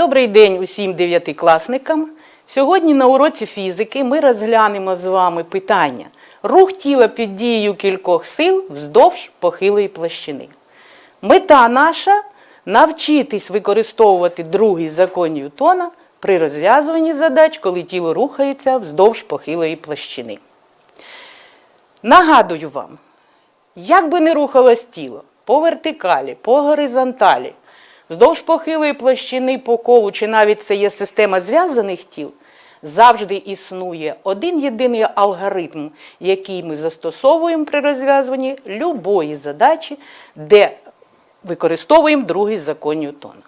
Добрий день усім дев'ятикласникам. Сьогодні на уроці фізики ми розглянемо з вами питання рух тіла під дією кількох сил вздовж похилої площини. Мета наша навчитись використовувати другий закон Ньютона при розв'язуванні задач, коли тіло рухається вздовж похилої площини. Нагадую вам, як би не рухалось тіло по вертикалі, по горизонталі, вздовж похилої площини по колу, чи навіть це є система зв'язаних тіл, завжди існує один єдиний алгоритм, який ми застосовуємо при розв'язуванні любої задачі, де використовуємо другий закон Ньютона.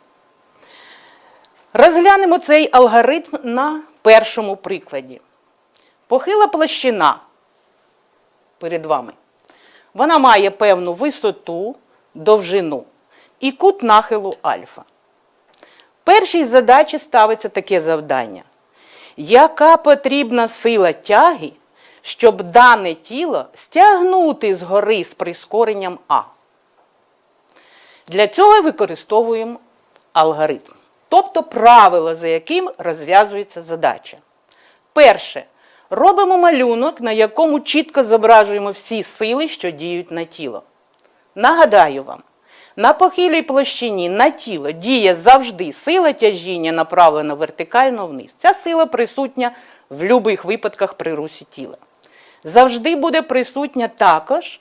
Розглянемо цей алгоритм на першому прикладі. Похила площина перед вами. Вона має певну висоту, довжину і кут нахилу альфа. Першій задачі ставиться таке завдання. Яка потрібна сила тяги, щоб дане тіло стягнути з гори з прискоренням А? Для цього використовуємо алгоритм, тобто правило, за яким розв'язується задача. Перше. Робимо малюнок, на якому чітко зображуємо всі сили, що діють на тіло. Нагадаю вам, на похилій площині на тіло діє завжди сила тяжіння, направлена вертикально вниз. Ця сила присутня в будь-яких випадках при русі тіла. Завжди буде присутня також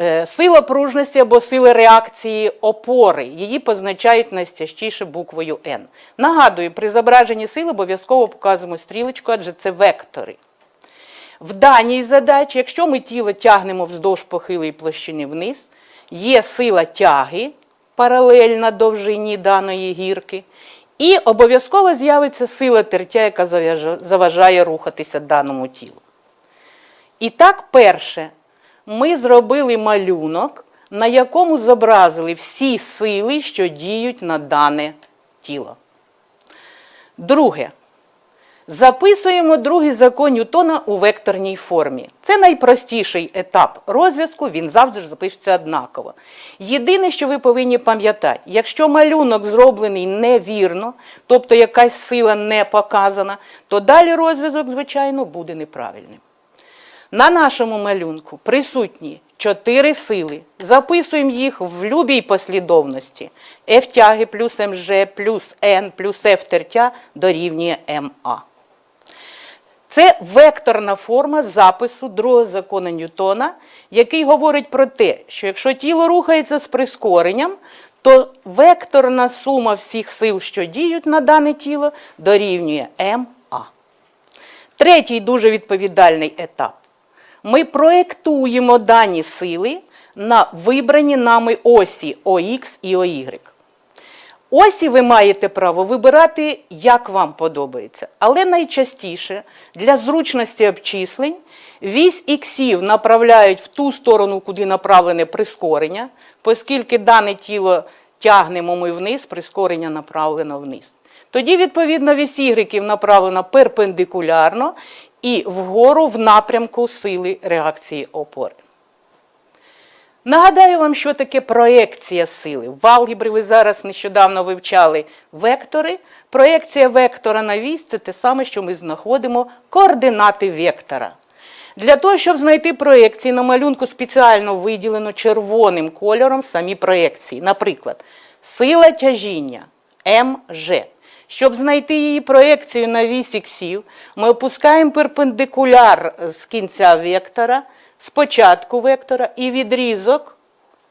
е, сила пружності або сила реакції опори. Її позначають найчастіше буквою N. Нагадую, при зображенні сил обов'язково показуємо стрілочку, адже це вектори. В даній задачі, якщо ми тіло тягнемо вздовж похилої площини вниз, є сила тяги паралельна довжині даної гірки, і обов'язково з'явиться сила тертя, яка заважає рухатися даному тілу. І так, перше, ми зробили малюнок, на якому зобразили всі сили, що діють на дане тіло. Друге. Записуємо другий закон Ньютона у векторній формі. Це найпростіший етап розв'язку, він завжди ж запишеться однаково. Єдине, що ви повинні пам'ятати, якщо малюнок зроблений невірно, тобто якась сила не показана, то далі розв'язок, звичайно, буде неправильним. На нашому малюнку присутні чотири сили. Записуємо їх в любій послідовності. F тяги плюс МЖ плюс N плюс F тертя дорівнює МА. Це векторна форма запису другого закону Ньютона, який говорить про те, що якщо тіло рухається з прискоренням, то векторна сума всіх сил, що діють на дане тіло, дорівнює МА. Третій дуже відповідальний етап. Ми проєктуємо дані сили на вибрані нами осі ОХ і ОY. Осі ви маєте право вибирати, як вам подобається. Але найчастіше для зручності обчислень вісь іксів направляють в ту сторону, куди направлене прискорення, оскільки дане тіло тягнемо ми вниз, прискорення направлено вниз. Тоді, відповідно, вісь ігреків направлена перпендикулярно і вгору в напрямку сили реакції опори. Нагадаю вам, що таке проекція сили. В алгебрі ви зараз нещодавно вивчали вектори. Проекція вектора на вісь це те саме, що ми знаходимо координати вектора. Для того, щоб знайти проекції, на малюнку спеціально виділено червоним кольором самі проекції. Наприклад, сила тяжіння МЖ. Щоб знайти її проекцію на вісь іксів, ми опускаємо перпендикуляр з кінця вектора, з початку вектора, і відрізок,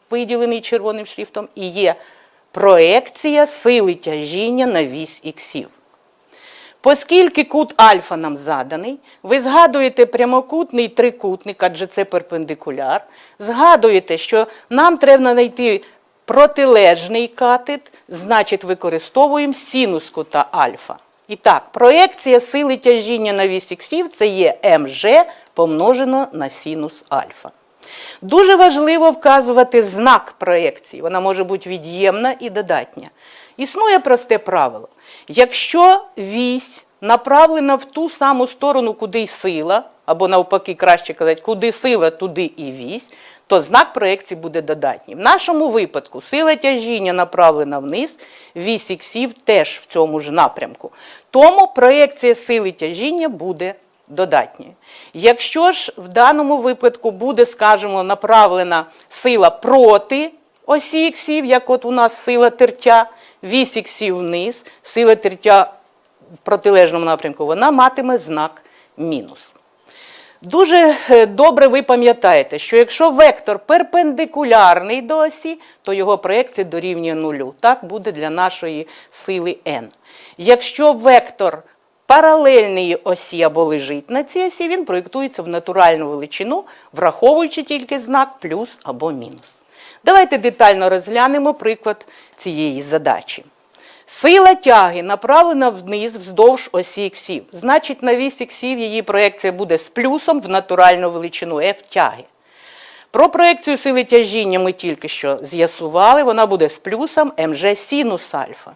виділений червоним шрифтом, і є проекція сили тяжіння на вісь іксів. Оскільки кут альфа нам заданий, ви згадуєте прямокутний трикутник, адже це перпендикуляр, згадуєте, що нам треба знайти протилежний катет, значить використовуємо синус кута альфа. І так, проекція сили тяжіння на вісь іксів – це є МЖ помножено на синус альфа. Дуже важливо вказувати знак проекції. Вона може бути від'ємна і додатня. Існує просте правило. Якщо вісь направлена в ту саму сторону, куди й сила, або навпаки, краще казати, куди сила, туди і вісь, то знак проекції буде додатній. В нашому випадку сила тяжіння направлена вниз, вісь іксів теж в цьому ж напрямку. Тому проекція сили тяжіння буде додатньою. Якщо ж в даному випадку буде, скажімо, направлена сила проти осі іксів, як от у нас сила тертя, вісь іксів вниз, сила тертя в протилежному напрямку, вона матиме знак мінус. Дуже е, добре ви пам'ятаєте, що якщо вектор перпендикулярний до осі, то його проекція дорівнює нулю. Так буде для нашої сили n. Якщо вектор паралельний осі або лежить на цій осі, він проєктується в натуральну величину, враховуючи тільки знак плюс або мінус. Давайте детально розглянемо приклад цієї задачі. Сила тяги направлена вниз вздовж осі іксів. Значить, на вісь іксів її проекція буде з плюсом в натуральну величину F тяги. Про проекцію сили тяжіння ми тільки що з'ясували, вона буде з плюсом МЖ синус альфа.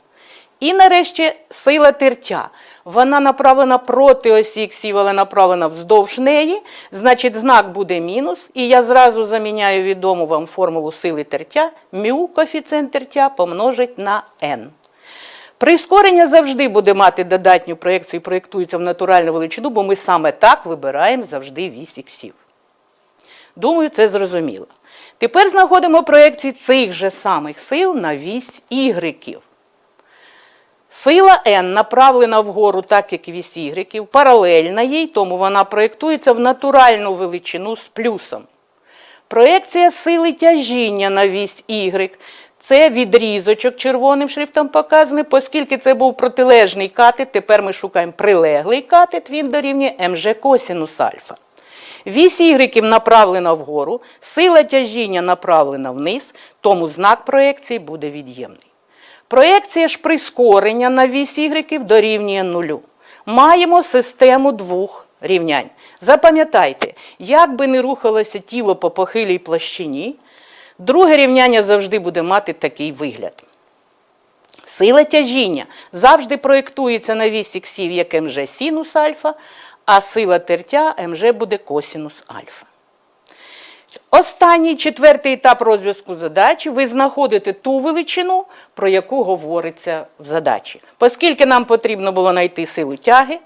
І нарешті сила тертя. Вона направлена проти осі іксів, але направлена вздовж неї. Значить, знак буде мінус. І я зразу заміняю відому вам формулу сили тертя. Мю коефіцієнт тертя помножить на n. Прискорення завжди буде мати додатню проєкцію проєктується в натуральну величину, бо ми саме так вибираємо завжди вісь іксів. Думаю, це зрозуміло. Тепер знаходимо проєкції цих же самих сил на вісь ігреків. Сила n направлена вгору, так як вісь ігреків, паралельна їй, тому вона проєктується в натуральну величину з плюсом. Проекція сили тяжіння на вісь Y – це відрізочок червоним шрифтом показаний, оскільки це був протилежний катет, тепер ми шукаємо прилеглий катет, він дорівнює МЖ косінус альфа. Вісь Y направлена вгору, сила тяжіння направлена вниз, тому знак проекції буде від'ємний. Проекція ж прискорення на вісь Y дорівнює нулю. Маємо систему двох рівнянь. Запам'ятайте, як би не рухалося тіло по похилій площині, друге рівняння завжди буде мати такий вигляд. Сила тяжіння завжди проєктується на вісь іксів як МЖ синус альфа, а сила тертя МЖ буде косінус альфа. Останній четвертий етап розв'язку задачі ви знаходите ту величину, про яку говориться в задачі. Оскільки нам потрібно було знайти силу тяги,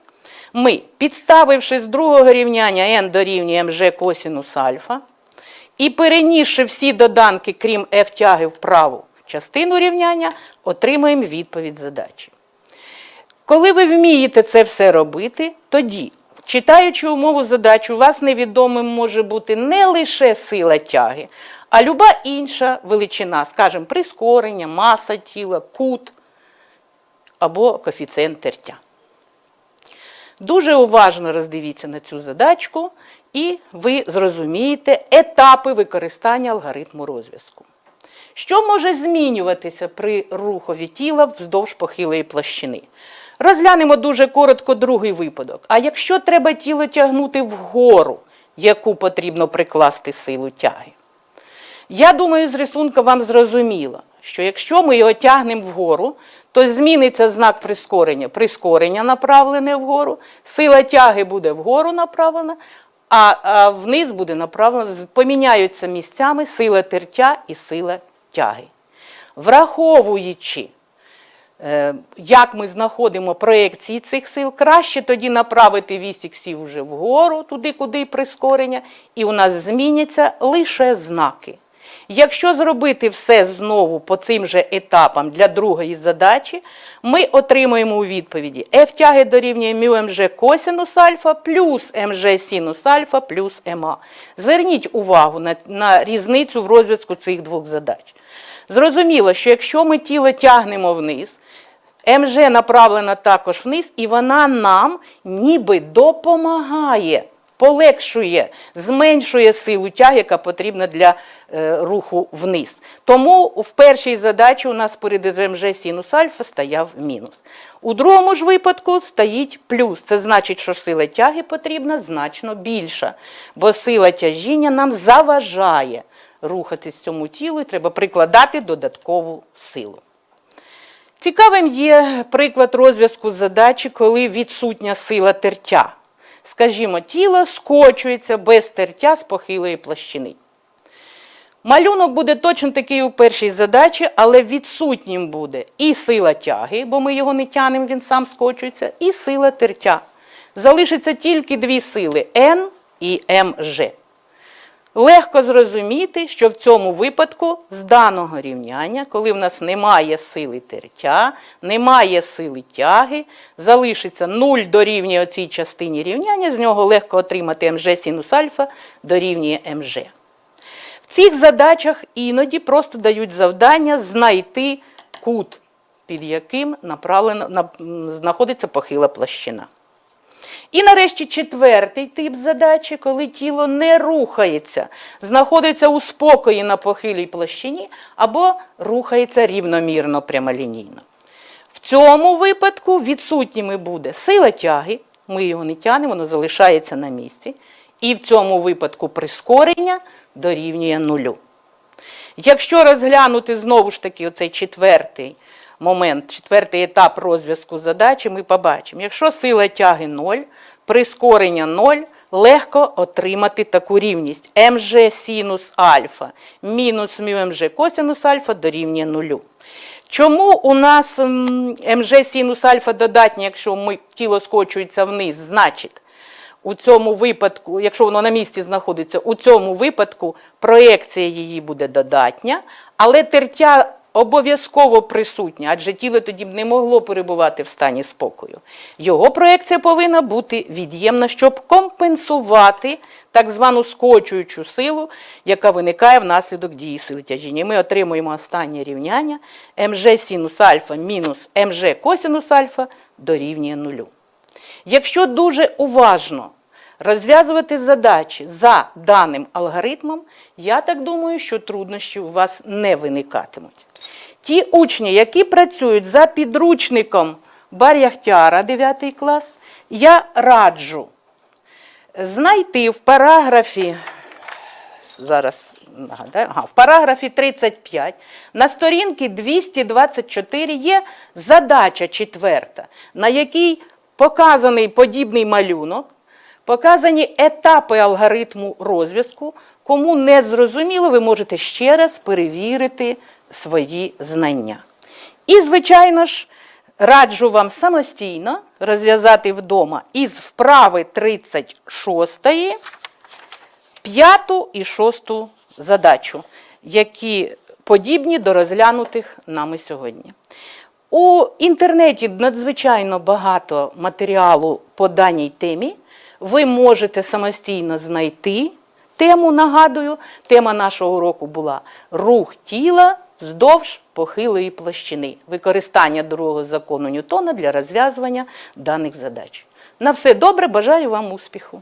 ми, підставивши з другого рівняння n дорівнює mg косінус альфа, і перенісши всі доданки, крім f тяги в праву частину рівняння, отримаємо відповідь задачі. Коли ви вмієте це все робити, тоді, читаючи умову задачі, у вас невідомим може бути не лише сила тяги, а люба інша величина, скажімо, прискорення, маса тіла, кут або коефіцієнт тертя. Дуже уважно роздивіться на цю задачку, і ви зрозумієте етапи використання алгоритму розв'язку. Що може змінюватися при рухові тіла вздовж похилої площини? Розглянемо дуже коротко другий випадок. А якщо треба тіло тягнути вгору, яку потрібно прикласти силу тяги? Я думаю, з рисунка вам зрозуміло, що якщо ми його тягнемо вгору, то зміниться знак прискорення. Прискорення направлене вгору, сила тяги буде вгору направлена, а, вниз буде направлена, поміняються місцями сила тертя і сила тяги. Враховуючи, як ми знаходимо проекції цих сил, краще тоді направити вісь іксів вже вгору, туди, куди прискорення, і у нас зміняться лише знаки. Якщо зробити все знову по цим же етапам для другої задачі, ми отримуємо у відповіді f тяги дорівнює μ мж косинус альфа плюс мж синус альфа плюс ма. Зверніть увагу на, на різницю в розв'язку цих двох задач. Зрозуміло, що якщо ми тіло тягнемо вниз, МЖ направлена також вниз, і вона нам ніби допомагає, полегшує, зменшує силу тяги, яка потрібна для е, руху вниз. Тому в першій задачі у нас перед МЖ синус альфа стояв мінус. У другому ж випадку стоїть плюс. Це значить, що сила тяги потрібна значно більша, бо сила тяжіння нам заважає рухатись цьому тілу і треба прикладати додаткову силу. Цікавим є приклад розв'язку задачі, коли відсутня сила тертя. Скажімо, тіло скочується без тертя з похилої площини. Малюнок буде точно такий у першій задачі, але відсутнім буде і сила тяги, бо ми його не тянемо, він сам скочується, і сила тертя. Залишиться тільки дві сили N і МЖ. Легко зрозуміти, що в цьому випадку з даного рівняння, коли в нас немає сили тертя, немає сили тяги, залишиться 0 дорівнює цій частині рівняння, з нього легко отримати МЖ синус альфа дорівнює МЖ. В цих задачах іноді просто дають завдання знайти кут, під яким направлено, на- знаходиться похила площина. І нарешті четвертий тип задачі, коли тіло не рухається, знаходиться у спокої на похилій площині або рухається рівномірно прямолінійно. В цьому випадку відсутніми буде сила тяги, ми його не тягнемо, воно залишається на місці. І в цьому випадку прискорення дорівнює нулю. Якщо розглянути знову ж таки оцей четвертий момент, четвертий етап розв'язку задачі, ми побачимо, якщо сила тяги 0, прискорення 0, легко отримати таку рівність МЖ синус альфа мінус мю МЖ косинус альфа дорівнює нулю. Чому у нас МЖ синус альфа додатнє, якщо ми, тіло скочується вниз, значить, у цьому випадку, якщо воно на місці знаходиться, у цьому випадку проекція її буде додатня, але тертя обов'язково присутня, адже тіло тоді б не могло перебувати в стані спокою. Його проекція повинна бути від'ємна, щоб компенсувати так звану скочуючу силу, яка виникає внаслідок дії сили тяжіння. Ми отримуємо останнє рівняння МЖ синус альфа мінус МЖ косинус альфа дорівнює нулю. Якщо дуже уважно розв'язувати задачі за даним алгоритмом, я так думаю, що труднощі у вас не виникатимуть. Ті учні, які працюють за підручником Бар'яхтяра 9 клас, я раджу знайти в параграфі зараз нагадаю, ага, в параграфі 35 на сторінці 224 є задача четверта, на якій показаний подібний малюнок, показані етапи алгоритму розв'язку. Кому не зрозуміло, ви можете ще раз перевірити свої знання. І, звичайно ж, раджу вам самостійно розв'язати вдома із вправи 36 п'яту і шосту задачу, які подібні до розглянутих нами сьогодні. У інтернеті надзвичайно багато матеріалу по даній темі. Ви можете самостійно знайти тему, нагадую, тема нашого уроку була рух тіла вздовж похилої площини, використання другого закону Ньютона для розв'язування даних задач. На все добре, бажаю вам успіху!